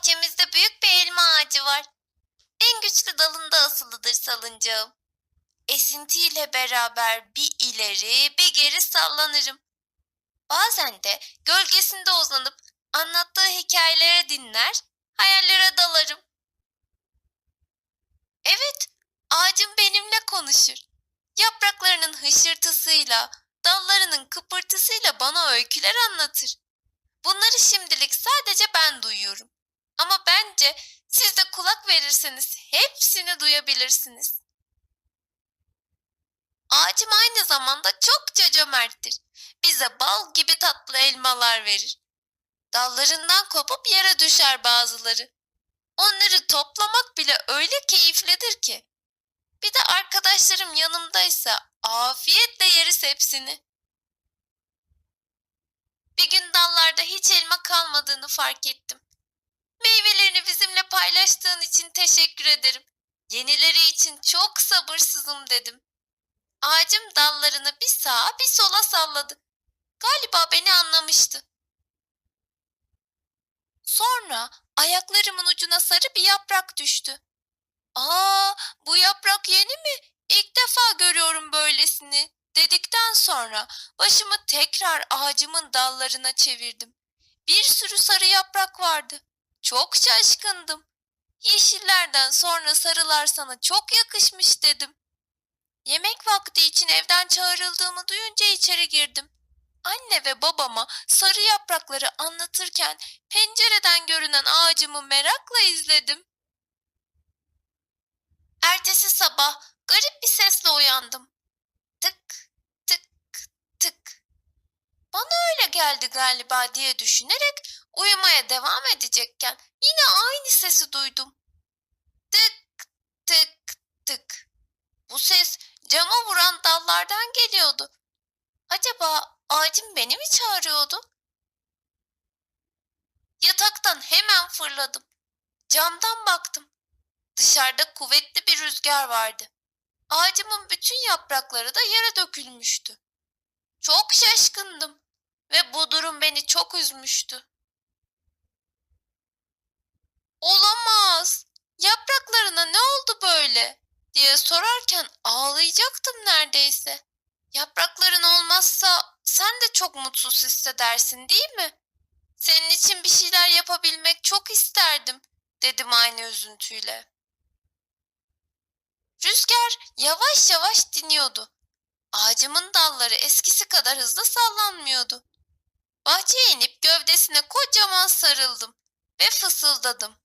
Bahçemizde büyük bir elma ağacı var. En güçlü dalında asılıdır salıncağım. Esintiyle beraber bir ileri bir geri sallanırım. Bazen de gölgesinde uzanıp anlattığı hikayeleri dinler, hayallere dalarım. Evet, ağacım benimle konuşur. Yapraklarının hışırtısıyla, dallarının kıpırtısıyla bana öyküler anlatır. Bunları şimdilik sadece ben duyuyorum. Ama bence siz de kulak verirseniz hepsini duyabilirsiniz. Ağacım aynı zamanda çokça cömerttir. Bize bal gibi tatlı elmalar verir. Dallarından kopup yere düşer bazıları. Onları toplamak bile öyle keyiflidir ki. Bir de arkadaşlarım yanımdaysa afiyetle yeriz hepsini. Bir gün dallarda hiç elma kalmadığını fark ettim. Meyvelerini bizimle paylaştığın için teşekkür ederim. Yenileri için çok sabırsızım dedim. Ağacım dallarını bir sağa bir sola salladı. Galiba beni anlamıştı. Sonra ayaklarımın ucuna sarı bir yaprak düştü. Aa, bu yaprak yeni mi? İlk defa görüyorum böylesini. Dedikten sonra başımı tekrar ağacımın dallarına çevirdim. Bir sürü sarı yaprak vardı. Çok şaşkındım. Yeşillerden sonra sarılar sana çok yakışmış dedim. Yemek vakti için evden çağrıldığımı duyunca içeri girdim. Anne ve babama sarı yaprakları anlatırken pencereden görünen ağacımı merakla izledim. Ertesi sabah garip bir sesle uyandım. Tık tık tık. Bana öyle geldi galiba diye düşünerek uyumaya devam edecekken yine aynı sesi duydum. Tık tık tık. Bu ses cama vuran dallardan geliyordu. Acaba ağacım beni mi çağırıyordu? Yataktan hemen fırladım. Camdan baktım. Dışarıda kuvvetli bir rüzgar vardı. Ağacımın bütün yaprakları da yere dökülmüştü. Çok şaşkındım ve bu durum beni çok üzmüştü. Olamaz. Yapraklarına ne oldu böyle? diye sorarken ağlayacaktım neredeyse. Yaprakların olmazsa sen de çok mutsuz hissedersin değil mi? Senin için bir şeyler yapabilmek çok isterdim dedim aynı üzüntüyle. Rüzgar yavaş yavaş diniyordu. Ağacımın dalları eskisi kadar hızlı sallanmıyordu. Bahçeye inip gövdesine kocaman sarıldım ve fısıldadım.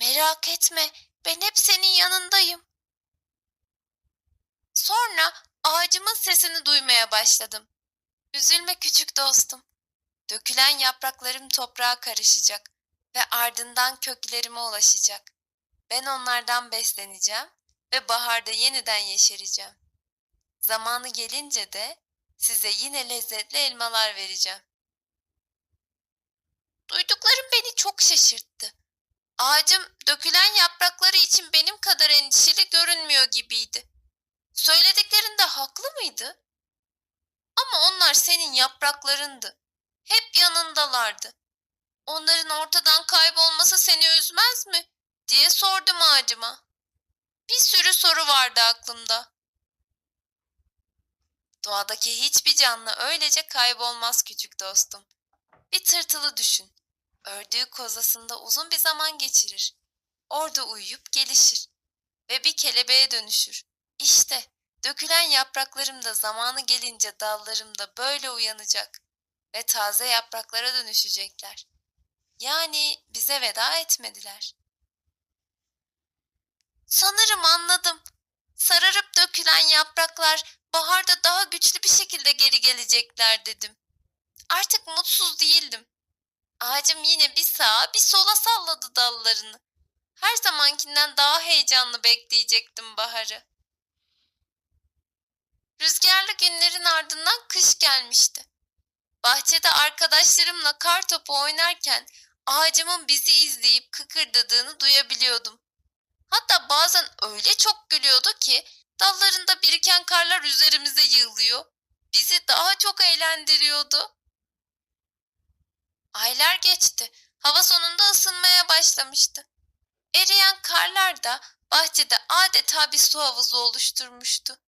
Merak etme, ben hep senin yanındayım. Sonra ağacımın sesini duymaya başladım. Üzülme küçük dostum. Dökülen yapraklarım toprağa karışacak ve ardından köklerime ulaşacak. Ben onlardan besleneceğim ve baharda yeniden yeşereceğim. Zamanı gelince de size yine lezzetli elmalar vereceğim. Duyduklarım beni çok şaşırttı. Ağacım dökülen yaprakları için benim kadar endişeli görünmüyor gibiydi. Söylediklerinde haklı mıydı? Ama onlar senin yapraklarındı. Hep yanındalardı. Onların ortadan kaybolması seni üzmez mi? diye sordum ağacıma. Bir sürü soru vardı aklımda. Doğadaki hiçbir canlı öylece kaybolmaz küçük dostum. Bir tırtılı düşün. Ördüğü kozasında uzun bir zaman geçirir. Orada uyuyup gelişir. Ve bir kelebeğe dönüşür. İşte dökülen yapraklarım da zamanı gelince dallarım da böyle uyanacak. Ve taze yapraklara dönüşecekler. Yani bize veda etmediler. Sanırım anladım. Sararıp dökülen yapraklar baharda daha güçlü bir şekilde geri gelecekler dedim. Artık mutsuz değildim. Ağacım yine bir sağa bir sola salladı dallarını. Her zamankinden daha heyecanlı bekleyecektim baharı. Rüzgarlı günlerin ardından kış gelmişti. Bahçede arkadaşlarımla kar topu oynarken ağacımın bizi izleyip kıkırdadığını duyabiliyordum. Hatta bazen öyle çok gülüyordu ki dallarında biriken karlar üzerimize yığılıyor. Bizi daha çok eğlendiriyordu. Aylar geçti. Hava sonunda ısınmaya başlamıştı. Eriyen karlar da bahçede adeta bir su havuzu oluşturmuştu.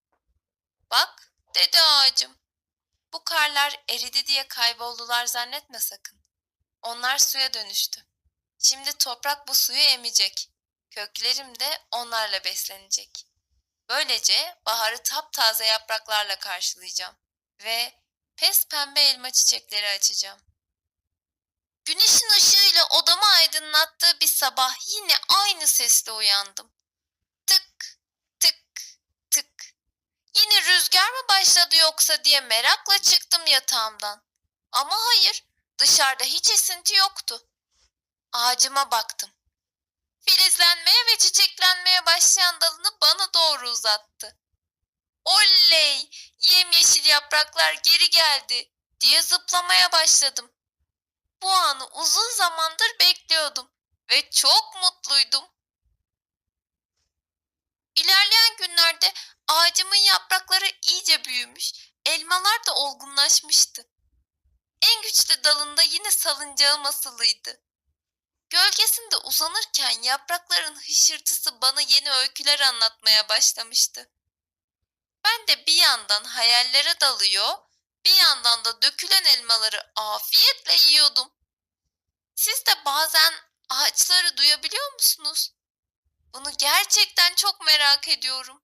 Bak, dedi ağacım. Bu karlar eridi diye kayboldular zannetme sakın. Onlar suya dönüştü. Şimdi toprak bu suyu emecek. Köklerim de onlarla beslenecek. Böylece baharı taptaze yapraklarla karşılayacağım ve pes pembe elma çiçekleri açacağım. Güneşin ışığıyla odamı aydınlattığı bir sabah yine aynı sesle uyandım. Tık, tık, tık. Yine rüzgar mı başladı yoksa diye merakla çıktım yatağımdan. Ama hayır, dışarıda hiç esinti yoktu. Ağacıma baktım. Filizlenmeye ve çiçeklenmeye başlayan dalını bana doğru uzattı. Oley! Yemyeşil yapraklar geri geldi diye zıplamaya başladım. Bu anı uzun zamandır bekliyordum ve çok mutluydum. İlerleyen günlerde ağacımın yaprakları iyice büyümüş, elmalar da olgunlaşmıştı. En güçlü dalında yine salıncağım asılıydı. Gölgesinde uzanırken yaprakların hışırtısı bana yeni öyküler anlatmaya başlamıştı. Ben de bir yandan hayallere dalıyor, bir yandan da dökülen elmaları afiyetle yiyordum. Siz de bazen ağaçları duyabiliyor musunuz? Bunu gerçekten çok merak ediyorum.